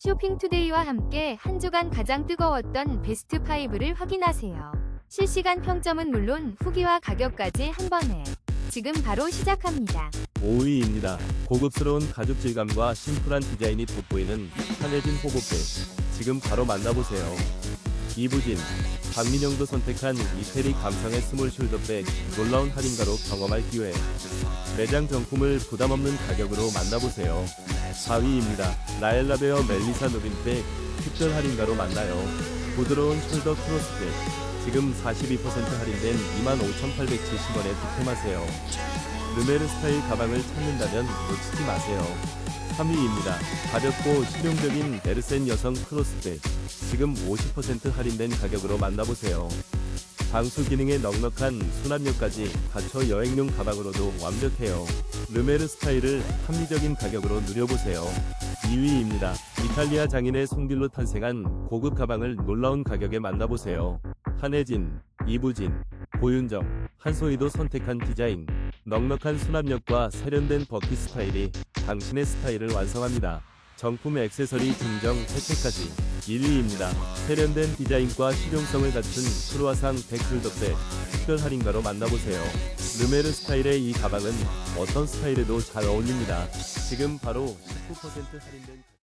쇼핑투데이와 함께 한 주간 가장 뜨거웠던 베스트 5를 확인하세요. 실시간 평점은 물론 후기와 가격까지 한 번에 지금 바로 시작합니다. 5위입니다. 고급스러운 가죽 질감과 심플한 디자인이 돋보이는 한혜진 호보백. 지금 바로 만나보세요. 이부진, 박민영도 선택한 이태리 감성의 스몰 숄더백 놀라운 할인가로 경험할 기회. 매장 정품을 부담 없는 가격으로 만나보세요. 4위입니다. 라엘라 베어 멜리사 누빈백 특별 할인가로 만나요. 부드러운 숄더 크로스백. 지금 42% 할인된 25,870원에 득템하세요. 르메르 스타일 가방을 찾는다면 놓치지 마세요. 3위입니다. 가볍고 실용적인 베르센 여성 크로스백. 지금 50% 할인된 가격으로 만나보세요. 방수 기능에 넉넉한 수납력까지 갖춰 여행용 가방으로도 완벽해요. 르메르 스타일을 합리적인 가격으로 누려보세요. 2위입니다. 이탈리아 장인의 손길로 탄생한 고급 가방을 놀라운 가격에 만나보세요. 한혜진, 이부진, 고윤정, 한소희도 선택한 디자인. 넉넉한 수납력과 세련된 버킷 스타일이 당신의 스타일을 완성합니다. 정품 액세서리 증정 혜택까지 1위입니다. 세련된 디자인과 실용성을 갖춘 크루아상 백술더백 특별 할인가로 만나보세요. 르메르 스타일의 이 가방은 어떤 스타일에도 잘 어울립니다. 지금 바로 19% 할인된